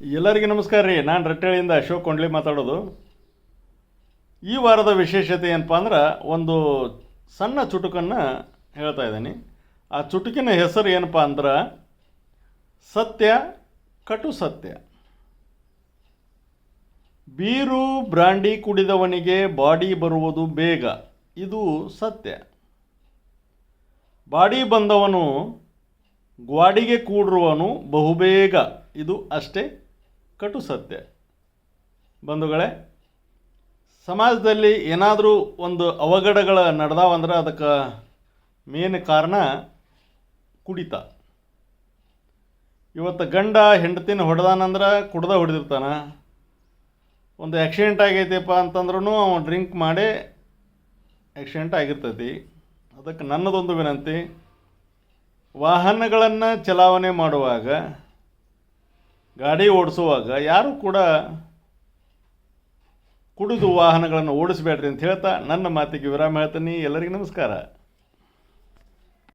ಎಲ್ಲರಿಗೂ ನಮಸ್ಕಾರ ರೀ. ನಾನು ರಟ್ಟೆಳಿಯಿಂದ ಅಶೋಕ್ ಕೊಂಡ್ಲಿ ಮಾತಾಡೋದು. ಈ ವಾರದ ವಿಶೇಷತೆ ಏನಪ್ಪ ಅಂದ್ರೆ ಒಂದು ಸಣ್ಣ ಚುಟುಕನ್ನು ಹೇಳ್ತಾ ಇದ್ದೀನಿ. ಆ ಚುಟುಕಿನ ಹೆಸರು ಏನಪ್ಪ ಅಂದ್ರೆ ಸತ್ಯ ಕಟು ಸತ್ಯ. ಬೀರು ಬ್ರಾಂಡಿ ಕುಡಿದವನಿಗೆ ಬಾಡಿ ಬರುವುದು ಬೇಗ, ಇದು ಸತ್ಯ. ಬಾಡಿ ಬಂದವನು ಗ್ವಾಡಿಗೆ ಕೂಡಿರುವನು ಬಹುಬೇಗ, ಇದು ಅಷ್ಟೇ. ಕಟು ಸತ್ಯ. ಬಂಧುಗಳೇ, ಸಮಾಜದಲ್ಲಿ ಏನಾದರೂ ಒಂದು ಅವಘಡಗಳು ನಡೆದಾವಂದ್ರೆ ಅದಕ್ಕೆ ಮೇನ್ ಕಾರಣ ಕುಡಿತ. ಇವತ್ತು ಗಂಡ ಹೆಂಡತಿನ ಹೊಡೆದಾನಂದ್ರೆ ಕುಡ್ದ ಹೊಡೆದಿರ್ತಾನ. ಒಂದು ಆಕ್ಸಿಡೆಂಟ್ ಆಗೈತೆಪ್ಪ ಅಂತಂದ್ರೂ ಅವ ಡ್ರಿಂಕ್ ಮಾಡಿ ಆಕ್ಸಿಡೆಂಟ್ ಆಗಿರ್ತೈತಿ. ಅದಕ್ಕೆ ನನ್ನದೊಂದು ವಿನಂತಿ, ವಾಹನಗಳನ್ನು ಚಲಾವಣೆ ಮಾಡುವಾಗ ಗಾಡಿ ಓಡಿಸುವಾಗ ಯಾರು ಕೂಡ ಕುಡಿದು ವಾಹನಗಳನ್ನು ಓಡಿಸಬೇಡ್ರಿ ಅಂತ ಹೇಳ್ತಾ ನನ್ನ ಮಾತಿಗೆ ವಿರಾಮ ಹೇಳ್ತೀನಿ. ಎಲ್ಲರಿಗೂ ನಮಸ್ಕಾರ.